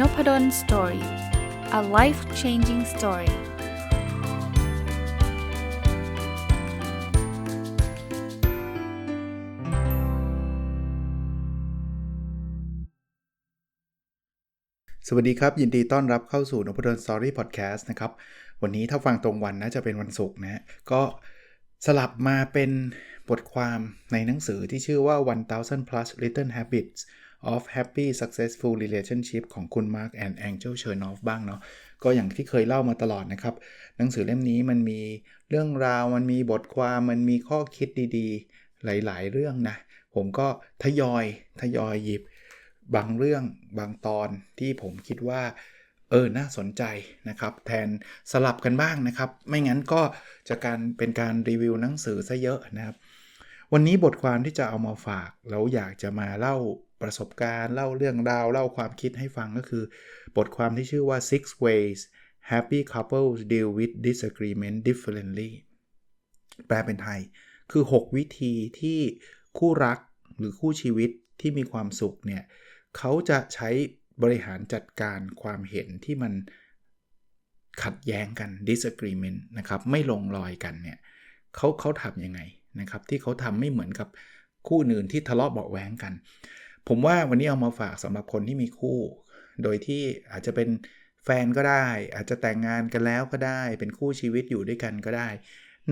n o p ด d o สตอรี่ a life changing story สวัสดีครับ ยินดีต้อนรับเข้าสู่นพดลสตอรี่พอดแคสต์นะครับ วันนี้ถ้าฟังตรงวันนะจะเป็นวันศุกร์นะก็สลับมาเป็นบทความในหนังสือที่ชื่อว่า 1000 plus little habits of Happy Successful Relationship ของคุณ Mark and Angel Chernoff บ้างเนาะก็อย่างที่เคยเล่ามาตลอดนะครับ หนังสือเล่มนี้มันมีเรื่องราวมันมีบทความมันมีข้อคิดดีๆ หลายๆ เรื่องนะ ผมก็ทยอยทยอยหยิบบางเรื่องบางตอนที่ผมคิดว่าเออ น่าสนใจนะครับ แทนสลับกันบ้างนะครับ ไม่งั้นก็จะการเป็นการรีวิวหนังสือซะเยอะนะครับ วันนี้บทความที่จะเอามาฝาก แล้วอยากจะมาเล่า ประสบการณ์ เล่าเรื่องราว เล่าความคิดให้ฟังก็คือ บทความที่ชื่อว่า six ways happy couples deal with disagreement differently แปลเป็นไทย คือ 6 วิธีที่คู่รักหรือคู่ชีวิตที่มีความสุขเนี่ยเขาจะใช้บริหารจัดการความเห็นที่มันขัดแย้งกัน disagreement นะครับ ไม่ลงรอยกันเนี่ยเขาเขาทำยังไงนะครับ ที่เขาทำไม่เหมือนกับคู่อื่นที่ทะเลาะเบาแหวงกัน ผมว่าวันนี้เอามาฝากสำหรับคนที่มีคู่ โดยที่อาจจะเป็นแฟนก็ได้ อาจจะแต่งงานกันแล้วก็ได้ เป็นคู่ชีวิตอยู่ด้วยกันก็ได้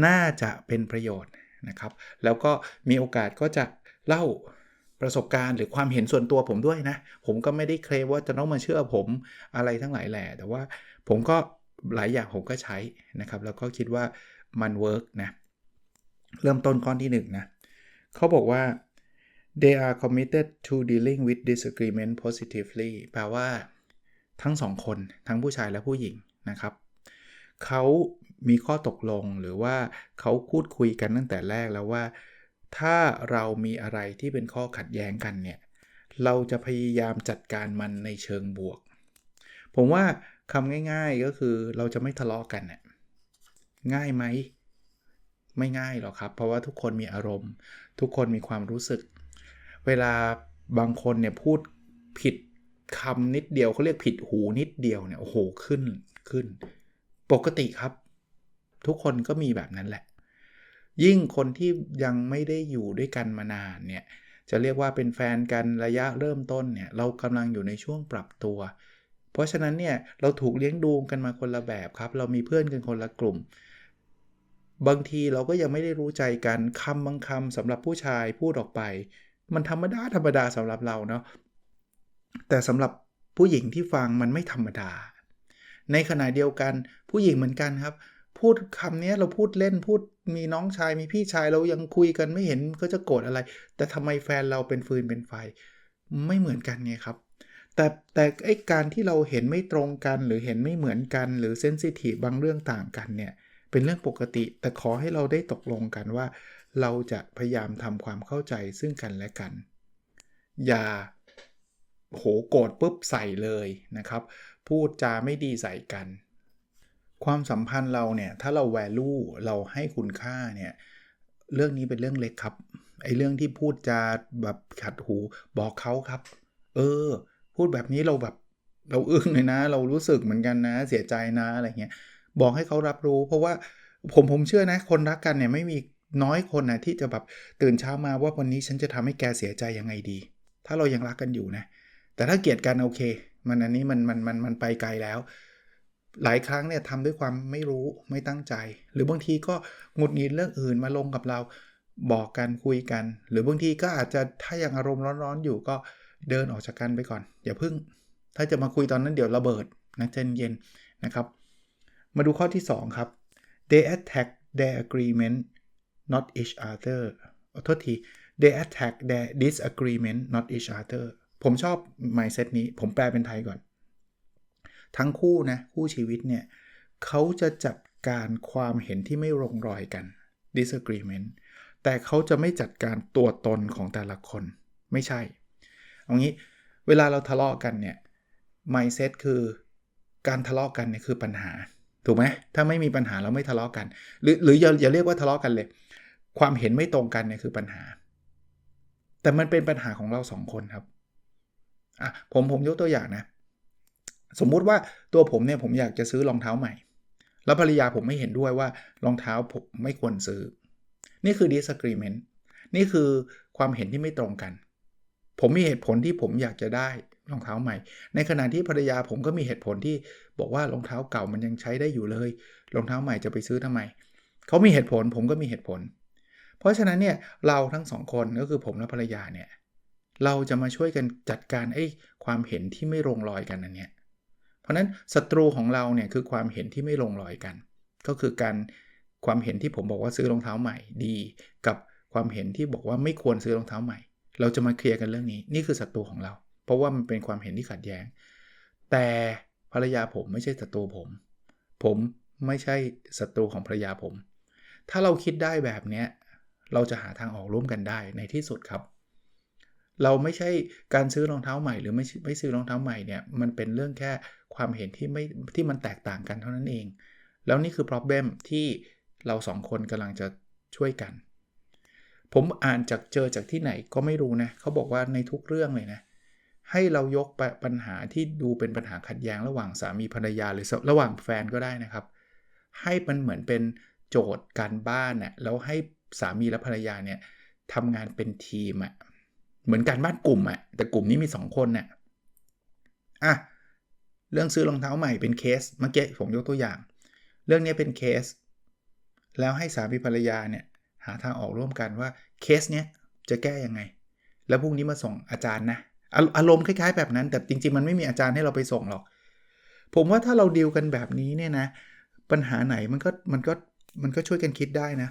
น่าจะเป็นประโยชน์นะครับ แล้วก็มีโอกาสก็จะเล่าประสบการณ์หรือความเห็นส่วนตัวผมด้วยนะ ผมก็ไม่ได้เคลมว่าจะต้องมาเชื่อผมอะไรทั้งหลายแหละแต่ว่าผมก็หลายอย่างผมก็ใช้นะครับ แล้วก็คิดว่ามันเวิร์กนะ เริ่มต้นข้อที่1นนะเขาบอกว่า they are committed to dealing with disagreement positively แปลว่า ทั้งสองคนทั้งผู้ชายและผู้หญิงนะครับเขามีข้อตกลงหรือว่าเขาพูดคุยกันตั้งแต่แรกแล้วว่า ถ้าเรามีอะไรที่เป็นข้อขัดแย้งกันเนี่ย เราจะพยายามจัดการมันในเชิงบวก ผมว่าคำง่าย ๆก็คือเราจะไม่ทะเลาะกกันน่ยง่ายไหม ไม่ง่ายหรอกครับ เพราะว่าทุกคนมีอารมณ์ ทุกคนมีความรู้สึก เวลาบางคนเนี่ยพูดผิดคำนิดเดียวเขาเรียกผิดหูนิดเดียวเนี่ยโอ้โหขึ้นขึ้น ปกติครับ ทุกคนก็มีแบบนั้นแหละ ยิ่งคนที่ยังไม่ได้อยู่ด้วยกันมานานเนี่ยจะเรียกว่าเป็นแฟนกันระยะเริ่มต้นเนี่ยเรากำลังอยู่ในช่วงปรับตัว เพราะฉะนั้นเนี่ยเราถูกเลี้ยงดูกันมาคนละแบบครับ เรามีเพื่อนกันคนละกลุ่ม บางทีเราก็ยังไม่ได้รู้ใจกันคำบางคำสำหรับผู้ชายพูดออกไป มันธรรมดาธรรมดาสำหรับเราเนาะแต่สำหรับผู้หญิงที่ฟังมันไม่ธรรมดา ในขณะเดียวกันผู้หญิงเหมือนกันครับ พูดคำนี้เราพูดเล่นพูดมีน้องชายมีพี่ชายเรายังคุยกันไม่เห็นก็จะโกรธอะไร แต่ทำไมแฟนเราเป็นฟืนเป็นไฟ ไม่เหมือนกันไงครับ แต่แต่ไอ้การที่เราเห็นไม่ตรงกันหรือเห็นไม่เหมือนกัน หรือเซนซิทีฟบางเรื่องต่างกันเนี่ย เป็นเรื่องปกติ แต่ขอให้เราได้ตกลงกันว่า เราจะพยายามทำความเข้าใจซึ่งกันและกัน อย่าโหโกรธปุ๊บใส่เลยนะครับ พูดจาไม่ดีใส่กัน ความสัมพันธ์เราเนี่ย ถ้าเราแวลูเราให้คุณค่าเนี่ย เรื่องนี้เป็นเรื่องเล็กครับ ไอ้เรื่องที่พูดจาแบบขัดหูบอกเขาครับ เออ พูดแบบนี้เราแบบเราอึ้งเลยนะ เรารู้สึกเหมือนกันนะ เสียใจนะอะไรเงี้ย บอกให้เขารับรู้ เพราะว่าผมผมเชื่อนะ คนรักกันเนี่ยไม่มีน้อยคนนะที่จะแบบตื่นเช้ามาว่าวันนี้ฉันจะทำให้แกเสียใจยังไงดี ถ้าเรายังรักกันอยู่นะ แต่ถ้าเกลียดกันโอเค มันอันนี้มันมันมันมันไปไกลแล้ว หลายครั้งเนี่ยทำด้วยความไม่รู้ไม่ตั้งใจ หรือบางทีก็หงุดหงิดเรื่องอื่นมาลงกับเราบอกกันคุยกัน หรือบางทีก็อาจจะถ้ายังอารมณ์ร้อนๆอยู่ก็เดินออกจากกันไปก่อน อย่าพึ่ง ถ้าจะมาคุยตอนนั้นเดี๋ยวระเบิดนะใจเย็นนะครับ มาดูข้อที่ 2 ครับ they attack their agreement not each other โทษที they attack their disagreement not each other ผมชอบ mindset นี้ ผมแปลเป็นไทยก่อน ทั้งคู่นะ คู่ชีวิตเนี่ยเขาจะจัดการความเห็นที่ไม่ลงรอยกัน disagreement แต่เขาจะไม่จัดการตัวตนของแต่ละคน ไม่ใช่ เอางี้ เวลาเราทะเลาะกันเนี่ย mindset คือการทะเลาะกันเนี่ยคือปัญหา ถูกไหมถ้าไม่มีปัญหาเราไม่ทะเลาะกัน หรือหรืออย่าอย่าเรียกว่าทะเลาะกันเลย ความเห็นไม่ตรงกันเนี่ยคือปัญหา แต่มันเป็นปัญหาของเราสองคนครับอะผมผมยกตัวอย่างนะ สมมุติว่าตัวผมเนี่ยผมอยากจะซื้อรองเท้าใหม่ แล้วภรรยาผมไม่เห็นด้วยว่ารองเท้าผมไม่ควรซื้อ นี่คือ disagreement นี่คือความเห็นที่ไม่ตรงกัน ผมมีเหตุผลที่ผมอยากจะได้ รองเท้าใหม่ ในขณะที่ภรรยาผมก็มีเหตุผลที่บอกว่ารองเท้าเก่ามันยังใช้ได้อยู่เลย รองเท้าใหม่จะไปซื้อทำไม เขามีเหตุผลผมก็มีเหตุผล เพราะฉะนั้นเนี่ยเราทั้งสองคนก็คือผมและภรรยาเนี่ยเราจะมาช่วยกันจัดการไอ้ความเห็นที่ไม่ลงรอยกันนั่นเนี่ย เพราะนั้นศัตรูของเราเนี่ยคือความเห็นที่ไม่ลงรอยกัน ก็คือการความเห็นที่ผมบอกว่าซื้อรองเท้าใหม่ดี กับความเห็นที่บอกว่าไม่ควรซื้อรองเท้าใหม่ เราจะมาเคลียร์กันเรื่องนี้ นี่คือศัตรูของเรา เพราะว่ามันเป็นความเห็นที่ขัดแย้ง แต่ภรรยาผมไม่ใช่ศัตรูผม ผมไม่ใช่ศัตรูของภรรยาผม ถ้าเราคิดได้แบบเนี้ยเราจะหาทางออกร่วมกันได้ในที่สุดครับ เราไม่ใช่การซื้อรองเท้าใหม่หรือไม่ไม่ซื้อรองเท้าใหม่เนี่ยมันเป็นเรื่องแค่ความเห็นที่ไม่ที่มันแตกต่างกันเท่านั้นเอง แล้วนี่คือ problem ที่เราสองคนกำลังจะช่วยกัน ผมอ่านจากเจอจากที่ไหนก็ไม่รู้นะเขาบอกว่าในทุกเรื่องเลยนะ ให้เรายกปัญหาที่ดูเป็นปัญหาขัดแย้งระหว่างสามีภรรยาหรือระหว่างแฟนก็ได้นะครับ ให้มันเหมือนเป็นโจทย์การบ้านนะ่ะแล้วให้สามีและภรรยาเนี่ยทำงานเป็นทีมอะ่ะเหมือนการบ้านกลุ่มอะ่ะแต่กลุ่มนี้มี 2 คนเนี่ยอะเรื่องซื้อรองเท้าใหม่เป็นเคสเมื่อกี้ผมยกตัวอย่าง เรื่องนี้เป็นเคส แล้วให้สามีภรรยาเนี่ยหาทางออกร่วมกันว่าเคสเนี้ยจะแก้ยังไง แล้วพรุ่งนี้มาส่งอาจารย์นะ อารมณ์คล้ายๆแบบนั้น แต่จริง ๆ มันไม่มีอาจารย์ให้เราไปส่งหรอก ผมว่าถ้าเราดีลกันแบบนี้เนี่ยนะ ปัญหาไหนมันก็มันก็มันก็ช่วยกันคิดได้นะ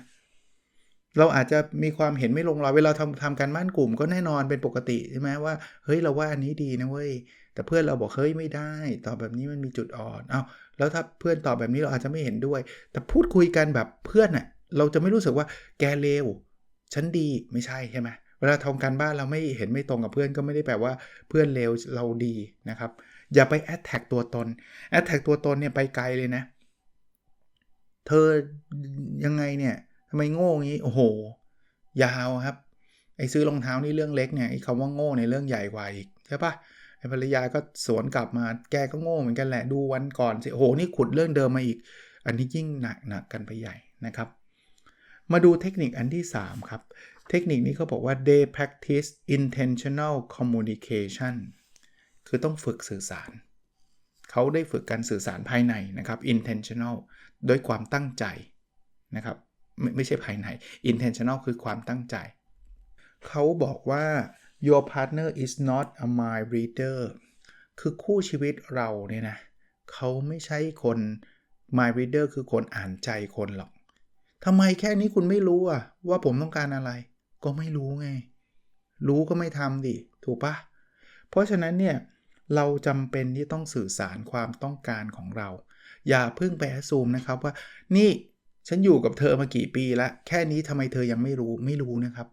เราอาจจะมีความเห็นไม่ลงรอยเวลาทำทำการบ้านกลุ่มก็แน่นอนเป็นปกติใช่ไหมว่าเฮ้ยเราว่าอันนี้ดีนะเว้ยแต่เพื่อนเราบอกเฮ้ยไม่ได้ ตอบแบบนี้มันมีจุดอ่อนเอา้าแล้วถ้าเพื่อนตอบแบบนี้เราอาจจะไม่เห็นด้วย แต่พูดคุยกันแบบเพื่อนน่ะเราจะไม่รู้สึกว่าแกเลวฉันดีไม่ใช่ใช่ไหมเวลาทำการบ้านเราไม่เห็นไม่ตรงกับเพื่อนก็ไม่ได้แปลว่าเพื่อนเลวเราดีนะครับ อย่าไปแอดแท็กตัวตนแอดแท็กตัวตนเนี่ยไปไกลเลยนะ เธอยังไงเนี่ยทำไมโง่งี้โอ้โห ยาวครับไอ้ซื้อรองเท้านี่เรื่องเล็กเนี่ยไอ้คำว่าโง่ในเรื่องใหญ่กว่าอีกใช่ปะไอ้ภรรยาก็สวนกลับมาแกก็โง่เหมือนกันแหละดูวันก่อนสิโอ้โหนี่ขุดเรื่องเดิมมาอีก อันนี้ยิ่งหนักหนักกันไปใหญ่นะครับ มาดูเทคนิคอันที่ 3 ครับ เทคนิคนี้เขาบอกว่า they practice intentional communication คือต้องฝึกสื่อสาร เขาได้ฝึกการสื่อสารภายในนะครับ intentional โดยความตั้งใจนะครับไม่ไม่ใช่ภายใน intentional คือความตั้งใจ เขาบอกว่า your partner is not a mind reader คือคู่ชีวิตเราเนี่ยนะเขาไม่ใช่คน mind reader คือคนอ่านใจคนหรอกทำไมแค่นี้คุณไม่รู้อะว่าผมต้องการอะไร ก็ไม่รู้ไง รู้ก็ไม่ทำดิ ถูกปะเพราะฉะนั้นเนี่ย เราจำเป็นที่ต้องสื่อสารความต้องการของเรา อย่าเพิ่งไปแอสซูมนะครับว่า นี่ฉันอยู่กับเธอมากี่ปีแล้ว แค่นี้ทำไมเธอยังไม่รู้ไม่รู้นะครับ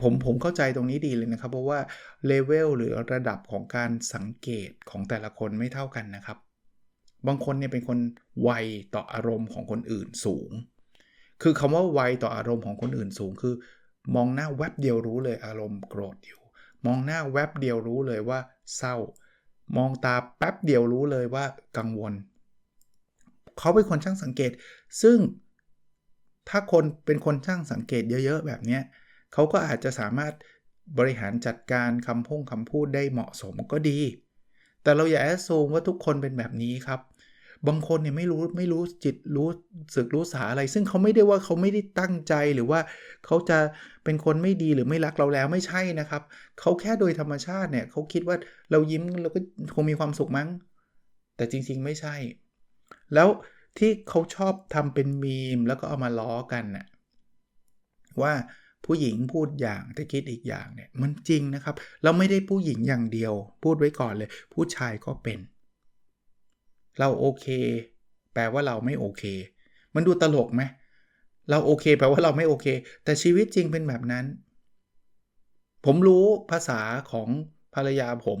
ผมผมเข้าใจตรงนี้ดีเลยนะครับ เพราะว่าเลเวลหรือระดับของการสังเกตของแต่ละคนไม่เท่ากันนะครับ บางคนเนี่ยเป็นคนไวต่ออารมณ์ของคนอื่นสูง คือคำว่าไวต่ออารมณ์ของคนอื่นสูงคือ มองหน้าแวบเดียวรู้เลยอารมณ์โกรธอยู่ มองหน้าแวบเดียวรู้เลยว่า เศร้า มองตาแป๊บเดียวรู้เลยว่ากังวล เขาเป็นคนช่างสังเกต ซึ่งถ้าคนเป็นคนช่างสังเกตเยอะๆแบบนี้เขาก็อาจจะสามารถบริหารจัดการคำพุ่งคำพูดได้เหมาะสมก็ดี แต่เราอย่าแอสซูมว่าทุกคนเป็นแบบนี้ครับ บางคนเนี่ยไม่รู้ไม่รู้จิตรู้สึกรู้สาอะไร ซึ่งเขาไม่ได้ว่าเขาไม่ได้ตั้งใจหรือว่าเขาจะเป็นคนไม่ดีหรือไม่รักเราแล้วไม่ใช่นะครับ เขาแค่โดยธรรมชาติเนี่ยเขาคิดว่าเรายิ้มเราก็คงมีความสุขมั้ง แต่จริงๆไม่ใช่ แล้วที่เขาชอบทำเป็นมีมแล้วก็เอามาล้อกันน่ะว่าผู้หญิงพูดอย่างแต่คิดอีกอย่างเนี่ยมันจริงนะครับ เราไม่ได้ผู้หญิงอย่างเดียว พูดไว้ก่อนเลย ผู้ชายก็เป็น เราโอเค แปลว่าเราไม่โอเค มันดูตลกไหมเราโอเค แปลว่าเราไม่โอเค แต่ชีวิตจริงเป็นแบบนั้น ผมรู้ภาษาของภรรยาผม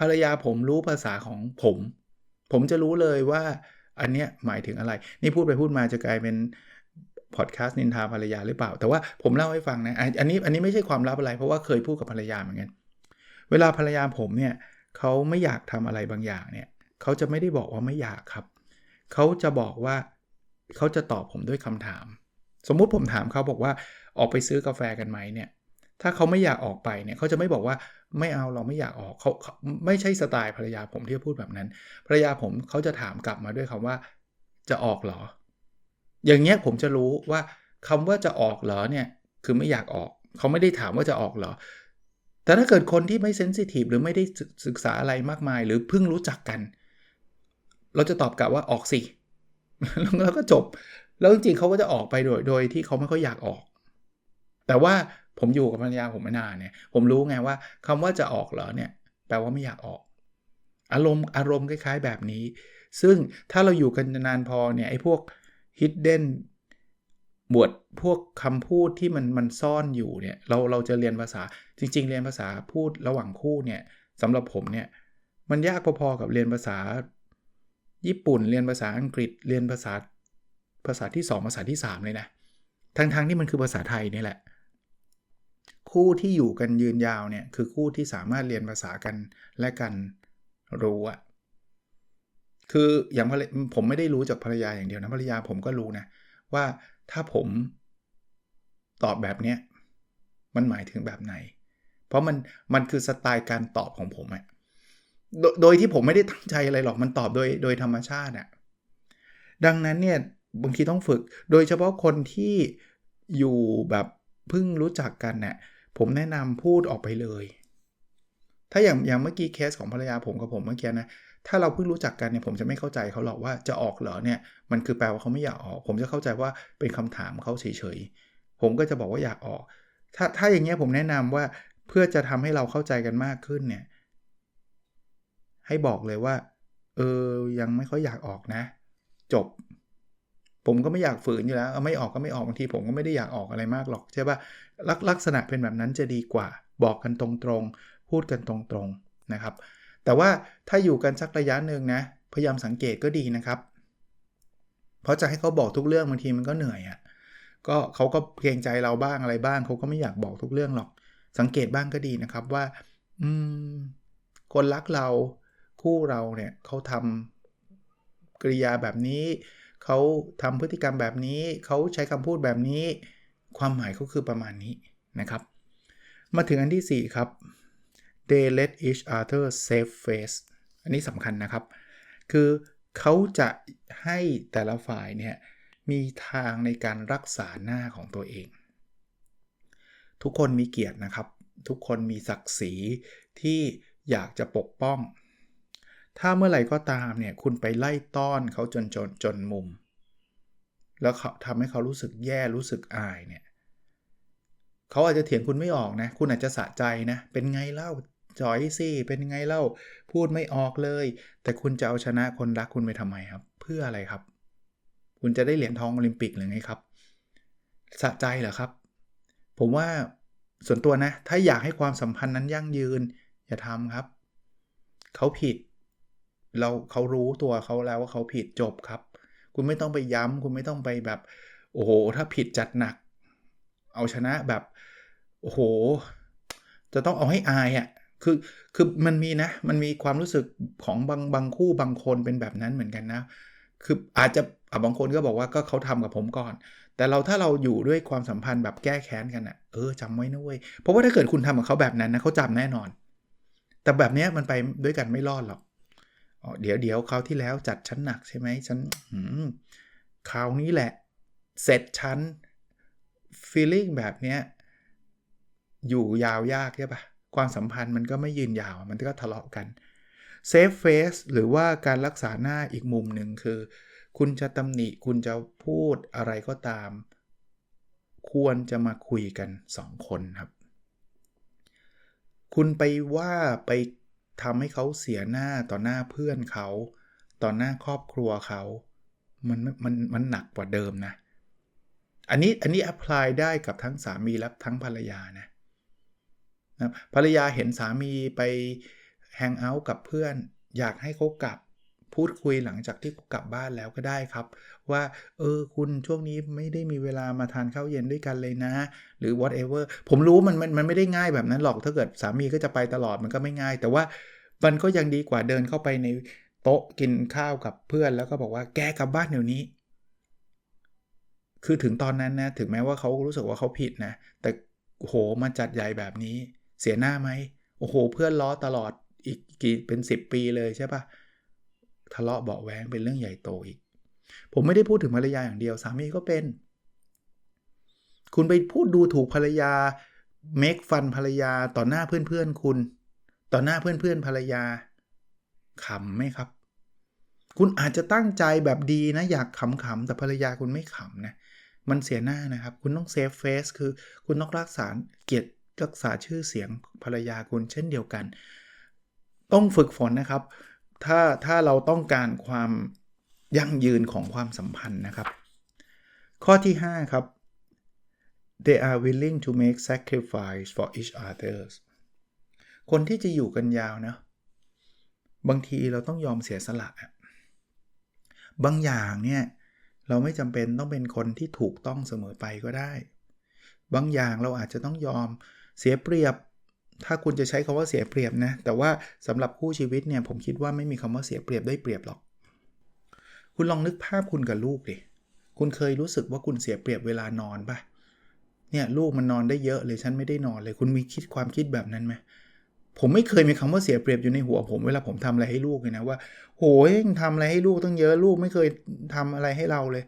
ภรรยาผมรู้ภาษาของผม ผมจะรู้เลยว่าอันเนี้ยหมายถึงอะไร นี่พูดไปพูดมาจะกลายเป็นพอดแคสต์นินทาภรรยาหรือเปล่า แต่ว่าผมเล่าให้ฟังนะ อันนี้อันนี้ไม่ใช่ความลับอะไรเพราะว่าเคยพูดกับภรรยาเหมือนกัน เวลาภรรยาผมเนี่ยเขาไม่อยากทำอะไรบางอย่างเนี่ย เขาจะไม่ได้บอกว่าไม่อยากครับ เขาจะบอกว่าเขาจะตอบผมด้วยคำถาม สมมุติผมถามเขาบอกว่าออกไปซื้อกาแฟกันไหมเนี่ย ถ้าเขาไม่อยากออกไปเนี่ยเขาจะไม่บอกว่าไม่เอาเราไม่อยากออกเขาไม่ใช่สไตล์ภรรยาผมที่จะพูดแบบนั้น ภรรยาผมเขาจะถามกลับมาด้วยคำว่าจะออกเหรอ อย่างเงี้ยผมจะรู้ว่าคำว่าจะออกเหรอเนี่ยคือไม่อยากออก เขาไม่ได้ถามว่าจะออกเหรอ แต่ถ้าเกิดคนที่ไม่เซนซิทีฟหรือไม่ได้ศึกษาอะไรมากมาย หรือเพิ่งรู้จักกัน เราจะตอบกลับว่าออกสิแล้วก็จบ แล้วจริงๆเขาก็จะออกไปโดยโดยที่เขาไม่ค่อยอยากออก แต่ว่าผมอยู่กับภรรยาผมมานานเนี่ย ผมรู้ไงว่าคำว่าจะออกเหรอเนี่ย แปลว่าไม่อยากออก อารมณ์อารมณ์คล้ายๆแบบนี้ ซึ่งถ้าเราอยู่กันนานพอเนี่ยไอ้พวก hidden บวดพวกคำพูดที่มันมันซ่อนอยู่เนี่ยเราเราจะเรียนภาษาจริง ๆ เรียนภาษาพูดระหว่างคู่เนี่ยสำหรับผมเนี่ยมันยากพอๆกับเรียนภาษา ญี่ปุ่นเรียนภาษาอังกฤษเรียนภาษาภาษาที่ 2 ภาษาที่ 3 เลยนะทั้งๆที่มันคือภาษาไทยนี่แหละ คู่ที่อยู่กันยืนยาวเนี่ยคือคู่ที่สามารถเรียนภาษากันและกันรู้อะคืออย่างผมไม่ได้รู้จากภรรยาอย่างเดียวนะภรรยาผมก็รู้นะว่าถ้าผมตอบแบบเนี้ยมันหมายถึงแบบไหน เพราะมันมันคือสไตล์การตอบของผมอะ โดยที่ผมไม่ได้ตั้งใจอะไรหรอกมันตอบโดยโดยธรรมชาติอะดังนั้นเนี่ยบางทีต้องฝึก โดยเฉพาะคนที่อยู่แบบเพิ่งรู้จักกันเนี่ยผมแนะนำพูดออกไปเลย ถ้าอย่างอย่างเมื่อกี้เคสของภรรยาผมกับผมเมื่อกี้นะถ้าเราเพิ่งรู้จักกันเนี่ยผมจะไม่เข้าใจเขาหรอกว่าจะออกเหรอเนี่ยมันคือแปลว่าเขาไม่อยากออก ผมจะเข้าใจว่าเป็นคำถามเขาเฉยๆผมก็จะบอกว่าอยากออก ถ้าถ้าอย่างเงี้ยผมแนะนำว่าเพื่อจะทำให้เราเข้าใจกันมากขึ้นเนี่ย ให้บอกเลยว่า เออ ยังไม่ค่อยอยากออกนะ จบ ผมก็ไม่อยากฝืนอยู่แล้วไม่ออกก็ไม่ออกบางทีผมก็ไม่ได้อยากออกอะไรมากหรอกใช่ปะลักลักษณะเป็นแบบนั้นจะดีกว่า บอกกันตรงๆ พูดกันตรงๆนะครับ แต่ว่าถ้าอยู่กันสักระยะหนึ่งนะพยายามสังเกตก็ดีนะครับ เพราะจะให้เขาบอกทุกเรื่องบางทีมันก็เหนื่อยอะ่ะก็เขาก็เกรงใจเราบ้างอะไรบ้างเขาก็ไม่อยากบอกทุกเรื่องหรอก สังเกตบ้างก็ดีนะครับว่า อืม คนรักเรา คู่เราเนี่ยเขาทำกริยาแบบนี้ เขาทำพฤติกรรมแบบนี้ เขาใช้คำพูดแบบนี้ ความหมายเขาคือประมาณนี้นะครับ มาถึงอันที่ 4 ครับ they let each other save face อันนี้สำคัญนะครับ คือเขาจะให้แต่ละฝ่ายเนี่ยมีทางในการรักษาหน้าของตัวเอง ทุกคนมีเกียรตินะครับ ทุกคนมีศักดิ์ศรีที่อยากจะปกป้อง ถ้าเมื่อไหร่ก็ตามเนี่ยคุณไปไล่ต้อนเขาจนจนจนมุม แล้วเขาทำให้เขารู้สึกแย่รู้สึกอายเนี่ยเขาอาจจะเถียงคุณไม่ออกนะ คุณอาจจะสะใจนะ เป็นไงเล่าจอยสิเป็นไงเล่าพูดไม่ออกเลย แต่คุณจะเอาชนะคนรักคุณไปทำไมครับ เพื่ออะไรครับ คุณจะได้เหรียญทองโอลิมปิกหรือไงครับ สะใจเหรอครับ ผมว่าส่วนตัวนะ ถ้าอยากให้ความสัมพันธ์นั้นยั่งยืน อย่าทำครับ เขาผิด เราเขารู้ตัวเขาแล้วว่าเขาผิดจบครับ คุณไม่ต้องไปย้ำคุณไม่ต้องไปแบบ โอ้โห ถ้าผิดจัดหนัก เอาชนะแบบ โอ้โห จะต้องเอาให้อายอะ่ะคือคือมันมีนะ มันมีความรู้สึกของบางบางคู่บางคนเป็นแบบนั้นเหมือนกันนะ คืออาจจะบางคนก็บอกว่าก็เขาทำกับผมก่อน แต่เราถ้าเราอยู่ด้วยความสัมพันธ์แบบแก้แค้นกันอะ่ะเออจำไว้นะเว้ยเพราะว่าถ้าเกิดคุณทำกับเขาแบบนั้นนะเขาจำแน่นอน แต่แบบนี้มันไปด้วยกันไม่รอดหรอก เดี๋ยวเดี๋ยวคราวที่แล้วจัดชั้นหนักใช่ไหมฉันคราวนี้แหละ เสร็จชั้น feeling แบบเนี้ยอยู่ยาวยากใช่ปะความสัมพันธ์มันก็ไม่ยืนยาวมันก็ทะเลาะกัน safe face หรือว่าการรักษาหน้าอีกมุมหนึ่งคือ คุณจะตำหนิคุณจะพูดอะไรก็ตาม ควรจะมาคุยกัน 2 คนครับ คุณไปว่าไป ทำให้เขาเสียหน้าต่อหน้าเพื่อนเขา ต่อหน้าครอบครัวเขา มันมันมันหนักกว่าเดิมนะ อันนี้อันนี้อ p p l y ได้กับทั้งสามีและทั้งภรรยานะนะภรรยาเห็นสามีไปแฮงเอาท์กับเพื่อน อยากให้เขากลับพูดคุยหลังจากที่กลับบ้านแล้วก็ได้ครับ ว่า เออ คุณช่วงนี้ไม่ได้มีเวลามาทานข้าวเย็นด้วยกันเลยนะ หรือ whatever ผมรู้มันมันมันไม่ได้ง่ายแบบนั้นหรอกถ้าเกิดสามีก็จะไปตลอดมันก็ไม่ง่าย แต่ว่ามันก็ยังดีกว่าเดินเข้าไปในโต๊ะกินข้าวกับเพื่อนแล้วก็บอกว่าแกกลับบ้านเดี๋ยวนี้ คือถึงตอนนั้นนะถึงแม้ว่าเขารู้สึกว่าเขาผิดนะ แต่โหมาจัดใหญ่แบบนี้ เสียหน้าไหมโอ้โห เพื่อนล้อตลอดอีกกี่เป็น 10 ปีเลยใช่ปะทะเลาะเบาแหวงเป็นเรื่องใหญ่โตอีก ผมไม่ได้พูดถึงภรรยาอย่างเดียว สามีก็เป็น คุณไปพูดดูถูกภรรยาเมคฟันภรรยาต่อหน้าเพื่อนๆคุณ ต่อหน้าเพื่อนๆภรรยาขำไหมครับ คุณอาจจะตั้งใจแบบดีนะ อยากขำๆแต่ภรรยาคุณไม่ขำนะมันเสียหน้านะครับ คุณต้องเซฟเฟสคือคุณต้องรักษาเกียรติรักษาชื่อเสียงภรรยาคุณเช่นเดียวกัน ต้องฝึกฝนนะครับ ถ้าถ้าเราต้องการความ ยั่งยืนของความสัมพันธ์นะครับ ข้อที่ 5 ครับ they are willing to make sacrifice for each other คนที่จะอยู่กันยาวนะบางทีเราต้องยอมเสียสละ บางอย่างเนี่ยเราไม่จำเป็นต้องเป็นคนที่ถูกต้องเสมอไปก็ได้ บางอย่างเราอาจจะต้องยอมเสียเปรียบ ถ้าคุณจะใช้คาว่าเสียเปรียบนะ แต่ว่าสำหรับคู่ชีวิตเนี่ยผมคิดว่าไม่มีคำว่าเสียเปรียบได้เปรียบหรอก คุณลองนึกภาพคุณกับลูกดิ คุณเคยรู้สึกว่าคุณเสียเปรียบเวลานอนปะเนี่ยลูกมันนอนได้เยอะเลยฉันไม่ได้นอนเลย คุณมีคิดความคิดแบบนั้นไหมผมไม่เคยมีคำว่าเสียเปรียบอยู่ในหัวผมเวลาผมทำอะไรให้ลูกเลยนะว่าโหยทำอะไรให้ลูกต้องเยอะลูกไม่เคยทำอะไรให้เราเลย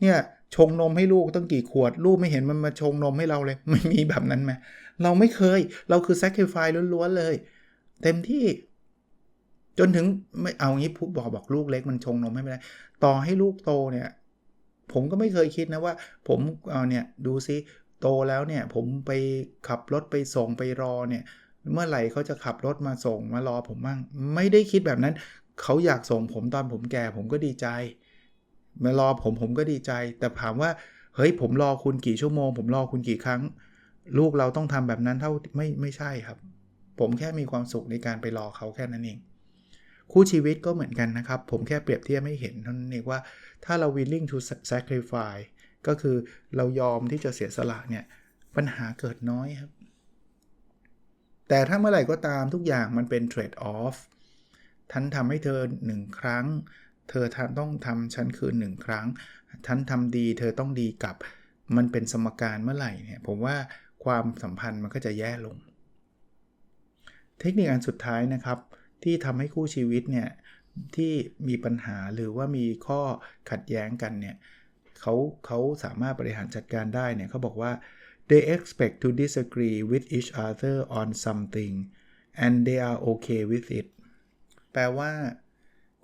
เนี่ยชงนมให้ลูกต้องกี่ขวด ลูกไม่เห็นมันมาชงนมให้เราเลย ไม่มีแบบนั้นไหมเราไม่เคย เราคือ sacrifice ล้วนๆเลย เต็มที่ จนถึงไม่เอางี้พูดบอกบอกลูกเล็กมันชงนมให้ไม่ได้ ต่อให้ลูกโตเนี่ย ผมก็ไม่เคยคิดนะว่า ผมเอาเนี่ยดูซิโตแล้วเนี่ย ผมไปขับรถไปส่งไปรอเนี่ย เมื่อไหร่เขาจะขับรถมาส่งมารอผมมั่งไม่ได้คิดแบบนั้นเขาอยากส่งผมตอนผมแก่ ผมก็ดีใจ มารอผมผมก็ดีใจ แต่ถามว่าเฮ้ยผมรอคุณกี่ชั่วโมง ผมรอคุณกี่ครั้ง ลูกเราต้องทำแบบนั้นเท่าไม่ไม่ใช่ครับ ผมแค่มีความสุขในการไปรอเขาแค่นั้นเอง คู่ชีวิตก็เหมือนกันนะครับ ผมแค่เปรียบเทียบให้เห็นเท่านั้นเองว่าถ้าเรา willing to sacrifice ก็คือเรายอมที่จะเสียสละเนี่ย ปัญหาเกิดน้อยครับ แต่ถ้าเมื่อไหร่ก็ตามทุกอย่างมันเป็น trade off ท่านทำให้เธอหนึ่งครั้ง เธอต้องทำฉันคืนหนึ่งครั้งท่านทำดี เธอต้องดีกับมันเป็นสมการเมื่อไหร่เนี่ย ผมว่าความสัมพันธ์มันก็จะแย่ลง เทคนิคอันสุดท้ายนะครับ ที่ทำให้คู่ชีวิตเนี่ยที่มีปัญหาหรือว่ามีข้อขัดแย้งกันเนี่ยเขาเขาสามารถบริหารจัดการได้เนี่ยเขาบอกว่า they expect to disagree with each other on something and they are okay with it แปลว่า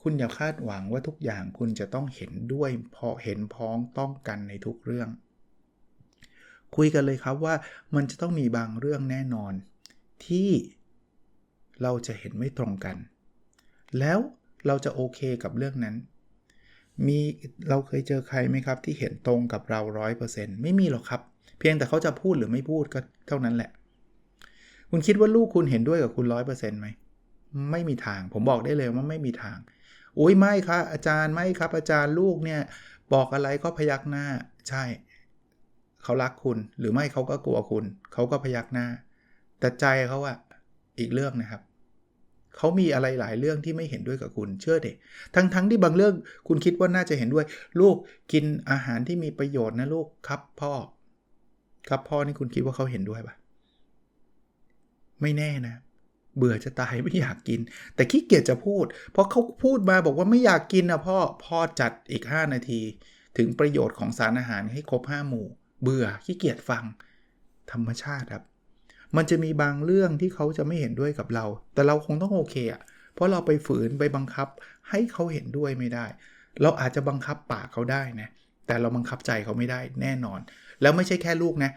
คุณอย่าคาดหวังว่าทุกอย่างคุณจะต้องเห็นด้วยพอเห็นพ้องต้องกันในทุกเรื่อง คุยกันเลยครับว่ามันจะต้องมีบางเรื่องแน่นอน ที่ เราจะเห็นไม่ตรงกัน แล้วเราจะโอเคกับเรื่องนั้น มีเราเคยเจอใครไหมครับ ที่เห็นตรงกับเรา100%ไม่มีหรอกครับ เพียงแต่เขาจะพูดหรือไม่พูดก็เท่านั้นแหละ คุณคิดว่าลูกคุณเห็นด้วยกับคุณ100%ไหมไม่มีทาง ผมบอกได้เลยว่าไม่มีทางโอ้ยไม่ครับอาจารย์ไม่ครับอาจารย์ลูกเนี่ยบอกอะไรก็พยักหน้าใช่ เขารักคุณหรือไม่เขาก็กลัวคุณ เขาก็พยักหน้า แต่ใจเขาอะอีกเรื่องนะครับ เขามีอะไรหลายเรื่องที่ไม่เห็นด้วยกับคุณเชื่อเด็กทั้งทั้งที่บางเรื่องคุณคิดว่าน่าจะเห็นด้วย ลูกกินอาหารที่มีประโยชน์นะลูกครับพ่อ ครับพ่อนี่คุณคิดว่าเขาเห็นด้วยปะไม่แน่นะ เบื่อจะตายไม่อยากกิน แต่ขี้เกียจจะพูด เพราะเขาพูดมาบอกว่าไม่อยากกินนะพ่อพ่อจัดอีก 5 นาที ถึงประโยชน์ของสารอาหารให้ครบ5หมู่ เบื่อขี้เกียจฟัง ธรรมชาติครับ มันจะมีบางเรื่องที่เขาจะไม่เห็นด้วยกับเรา แต่เราคงต้องโอเคอะเพราะเราไปฝืนไปบังคับให้เขาเห็นด้วยไม่ได้ เราอาจจะบังคับปากเขาได้นะ แต่เราบังคับใจเขาไม่ได้แน่นอน แล้วไม่ใช่แค่ลูกนะ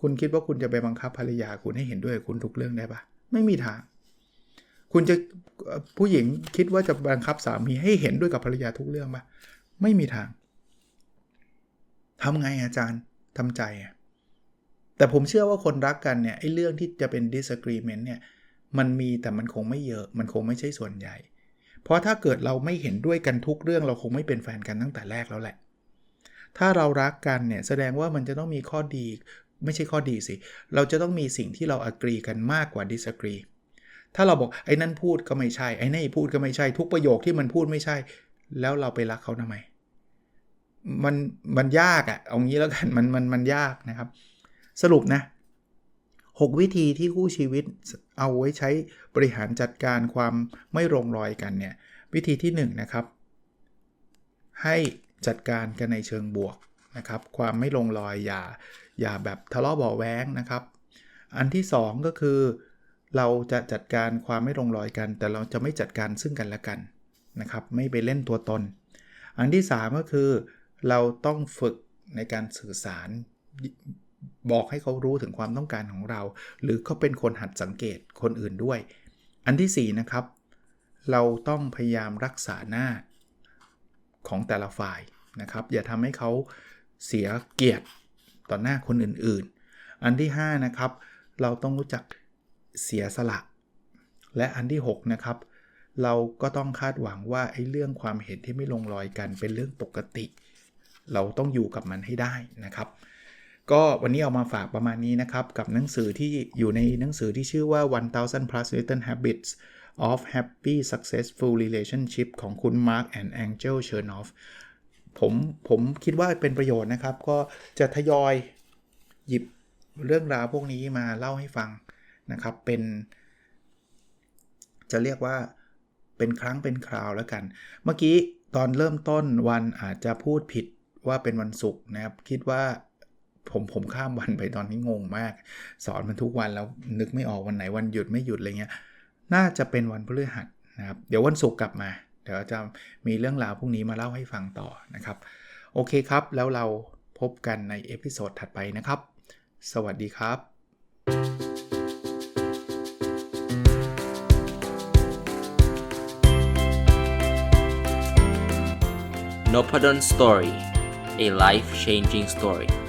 คุณคิดว่าคุณจะไปบังคับภรรยาคุณให้เห็นด้วยคุณทุกเรื่องได้ปะไม่มีทาง คุณจะผู้หญิงคิดว่าจะบังคับสามีให้เห็นด้วยกับภรรยาทุกเรื่องปะไม่มีทางทำไงอาจารย์ทำใจอะ แต่ผมเชื่อว่าคนรักกันเนี่ยไอ้เรื่องที่จะเป็น disagreement เนี่ยมันมีแต่มันคงไม่เยอะ มันคงไม่ใช่ส่วนใหญ่ เพราะถ้าเกิดเราไม่เห็นด้วยกันทุกเรื่องเราคงไม่เป็นแฟนกันตั้งแต่แรกแล้วแหละ ถ้าเรารักกันเนี่ยแสดงว่ามันจะต้องมีข้อดี ไม่ใช่ข้อดีสิ เราจะต้องมีสิ่งที่เรา agree กันมากกว่า disagree ถ้าเราบอกไอ้นั่นพูดก็ไม่ใช่ ไอ้นี่พูดก็ไม่ใช่ ทุกประโยคที่มันพูดไม่ใช่ แล้วเราไปรักเขาทำไม มันมันยากอะ่ะเอางี้แล้วกันมันมันมันยากนะครับ สรุปนะ 6 วิธีที่คู่ชีวิตเอาไว้ใช้บริหารจัดการความไม่ลงรอยกันเนี่ย วิธีที่ 1 นะครับ ให้จัดการกันในเชิงบวกนะครับ ความไม่ลงรอยอย่าอย่าแบบทะเลาะเบาะแว้งนะครับ อันที่ 2 ก็คือ เราจะจัดการความไม่ลงรอยกัน แต่เราจะไม่จัดการซึ่งกันและกันนะครับ ไม่ไปเล่นตัวตน อันที่ 3 ก็คือ เราต้องฝึกในการสื่อสาร บอกให้เขารู้ถึงความต้องการของเรา หรือเขาเป็นคนหัดสังเกตคนอื่นด้วย อันที่4นะครับ เราต้องพยายามรักษาหน้าของแต่ละฝ่ายนะครับ อย่าทำให้เขาเสียเกียรติต่อหน้าคนอื่นๆ อันที่ 5 นะครับ เราต้องรู้จักเสียสละ และอันที่ 6 นะครับ เราก็ต้องคาดหวังว่าไอ้เรื่องความเห็นที่ไม่ลงรอยกันเป็นเรื่องปกติ เราต้องอยู่กับมันให้ได้นะครับ ก็วันนี้เอามาฝากประมาณนี้นะครับ กับหนังสือที่อยู่ในหนังสือที่ชื่อว่า 1000 plus little habits of happy successful relationship ของคุณ Mark and Angel Chernoff ผมผมคิดว่าเป็นประโยชน์นะครับ ก็จะทยอยหยิบเรื่องราวพวกนี้มาเล่าให้ฟังนะครับ เป็น จะเรียกว่าเป็นครั้งเป็นคราวแล้วกัน เมื่อกี้ตอนเริ่มต้นวันอาจจะพูดผิดว่าเป็นวันศุกร์นะครับ คิดว่า ผมผมข้ามวันไปตอนนี้งงมาก สอนมันทุกวันแล้วนึกไม่ออกวันไหนวันหยุดไม่หยุดอะไรเงี้ยน่าจะเป็นวันพฤหัสนะครับ เดี๋ยววันศุกร์กลับมา เดี๋ยวจะมีเรื่องราวพวกนี้มาเล่าให้ฟังต่อนะครับ โอเคครับ แล้วเราพบกันในเอพิโซดถัดไปนะครับ สวัสดีครับ n o p a d o n Story, a life changing story.